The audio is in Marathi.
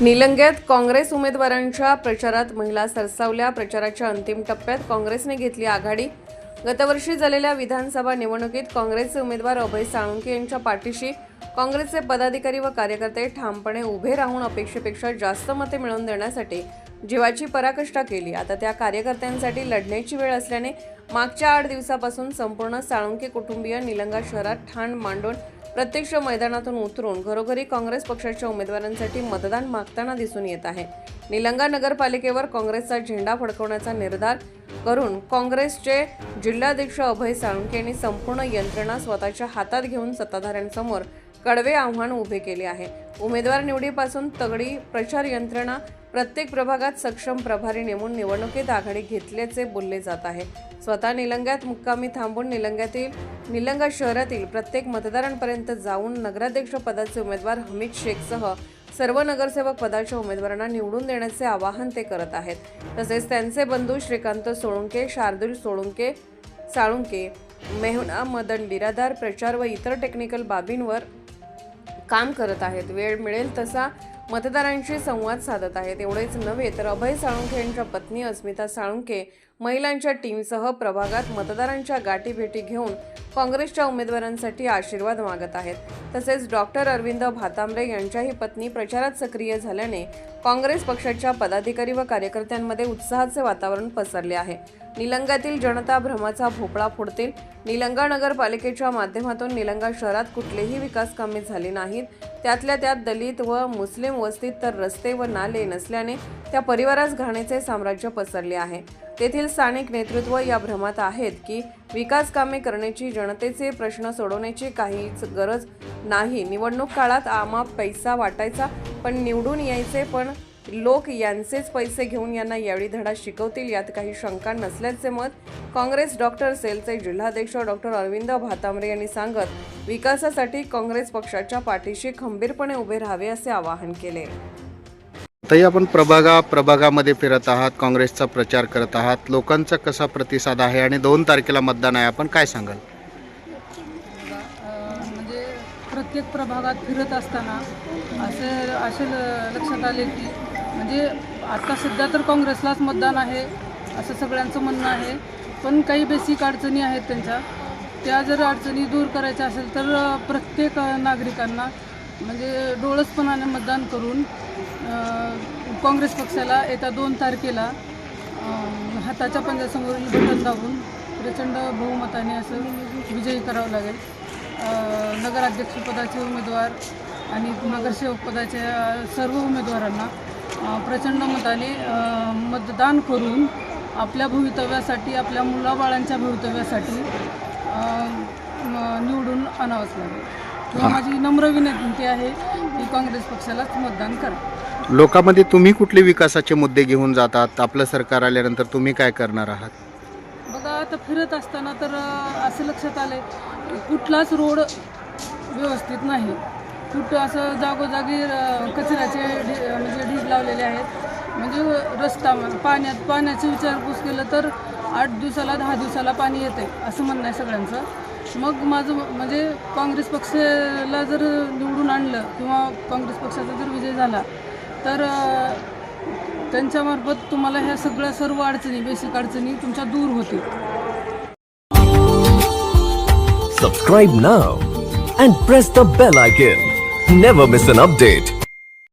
निलंग्यात काँग्रेस उमेदवारांच्या प्रचारात महिला सरसावल्या. प्रचाराच्या अंतिम टप्प्यात काँग्रेसने घेतली आघाडी. गतवर्षी झालेल्या विधानसभा निवडणुकीत काँग्रेसचे उमेदवार अभय साळुंके यांच्या पाठीशी काँग्रेसचे पदाधिकारी व कार्यकर्ते ठामपणे उभे राहून अपेक्षेपेक्षा जास्त मते मिळवून देण्यासाठी जीवाची पराकष्ठा केली. आता त्या कार्यकर्त्यांसाठी लढण्याची वेळ असल्याने मागच्या आठ दिवसापासून संपूर्ण साळुंके कुटुंबीय निलंगा शहरात ठाण मांडून प्रत्यक्ष मैदानातून उतरून घरोघरी काँग्रेस पक्षाच्या उमेदवारांसाठी मतदान मागताना दिसून येत आहे. निलंगा नगरपालिकेवर काँग्रेसचा झेंडा फडकवण्याचा निर्धार करून काँग्रेसचे जिल्हाध्यक्ष अभय साळुंके यांनी संपूर्ण यंत्रणा स्वतःच्या हातात घेऊन सत्ताधाऱ्यांसमोर कडवे आव्हान उभे केले आहे. उमेदवार निवडीपासून तगडी प्रचार यंत्रणा प्रत्येक प्रभागात सक्षम प्रभारी नेमून निवडणुकीत आघाडी घेतल्याचे बोलले जात आहे. स्वतः निलंग्यात मुक्कामी थांबून निलंग्यातील निलंगा शहरातील प्रत्येक मतदारांपर्यंत जाऊन नगराध्यक्ष पदाचे उमेदवार हमीद शेखसह सर्व नगरसेवक पदाच्या उमेदवारांना निवडून देण्याचे आवाहन ते करत आहेत. तसेच त्यांचे बंधू श्रीकांत सोळुंके शार्दुल सोळुंके साळुंके मेहुना मदन बिरादार प्रचार व इतर टेक्निकल बाबींवर काम करत आहेत. वेळ मिळेल तसा मतदारांशी संवाद साधत आहेत. एवढेच नव्हे तर अभय साळुंखे यांच्या पत्नी अस्मिता साळुंखे महिलांच्या टीमसह प्रभागात मतदारांच्या गाठीभेटी घेऊन काँग्रेसच्या उमेदवारांसाठी आशीर्वाद मागत आहेत. तसेच डॉक्टर अरविंद भातांबरे यांच्याही पत्नी प्रचारात सक्रिय झाल्याने काँग्रेस पक्षाच्या पदाधिकारी व कार्यकर्त्यांमध्ये उत्साहाचे वातावरण पसरले आहे. निलंगातील जनता भ्रमाचा भोपळा फोडतील. निलंगा नगरपालिकेच्या माध्यमातून निलंगा शहरात कुठलेही विकास कामे झाली नाहीत. त्यातल्या त्यात दलित व मुस्लिम वस्तीत तर रस्ते व नाले नसल्याने त्या परिवारास घाणेचे साम्राज्य पसरले आहे. तेथील स्थानिक नेतृत्व या भ्रमात आहेत की विकास कामे करण्याची जनतेचे प्रश्न सोडवण्याची काहीच गरज नाही. निवडणूक काळात आमा पैसा वाटायचा पण निवडून यायचे पण लोक यांचेच पैसे घेऊन यांना यावेळी धडा शिकवतील यात काही शंका नसल्याचे मत काँग्रेस डॉक्टर सेलचे जिल्हाध्यक्ष डॉक्टर अरविंद भातांबरे यांनी सांगत विकासासाठी काँग्रेस पक्षाच्या पाठीशी खंबीरपणे उभे राहावे असे आवाहन केले. तरी आपण प्रभागा प्रभागामध्ये फिरत आहात काँग्रेसचा प्रचार करत आहात. लोकांचा कसा प्रतिसाद आहे आणि दोन तारखेला मतदान आहे आपण काय सांगाल? म्हणजे प्रत्येक प्रभागात फिरत असताना असे असे ल- लक्षात आले की म्हणजे आता सध्या तर काँग्रेसलाच मतदान आहे असं सगळ्यांचं म्हणणं आहे. पण काही बेसिक अडचणी आहेत त्यांच्या. त्या जर अडचणी दूर करायच्या असेल तर प्रत्येक नागरिकांना म्हणजे डोळसपणाने मतदान करून काँग्रेस पक्षाला येत्या दोन तारखेला हाताच्या पंजासमोरील बटन दाबून प्रचंड बहुमताने असं विजयी करावं लागेल. नगराध्यक्षपदाचे उमेदवार आणि नगरसेवक पदाच्या सर्व उमेदवारांना प्रचंड मताने मतदान करून आपल्या भवितव्यासाठी आपल्या मुलाबाळांच्या भवितव्यासाठी निवडून आणावंच लागेल. किंवा माझी नम्र विनंती आहे की काँग्रेस पक्षालाच मतदान करा. लोकांमध्ये तुम्ही कुठले विकासाचे मुद्दे घेऊन जातात? आपलं सरकार आल्यानंतर तुम्ही काय करणार आहात? बघा आता फिरत असताना तर अ, असं लक्षात आलं कुठलाच रोड व्यवस्थित नाही. कुठं असं जागोजागी अ, कचऱ्याचे ढी म्हणजे ढीग लावलेले आहेत. म्हणजे रस्ता पाण्यात पाण्याची विचारपूस केलं तर आठ दिवसाला दहा दिवसाला पाणी येते असं म्हणणं आहे सगळ्यांचं. मग माझं म्हणजे काँग्रेस पक्षाला जर निवडून आणलं किंवा काँग्रेस पक्षाचा जर विजय झाला तर त्यांच्यामार्फत तुम्हाला ह्या सगळ्या सर्व अडचणी बेसिक अडचणी तुमच्या दूर होतील. Subscribe now and press the bell icon never miss an update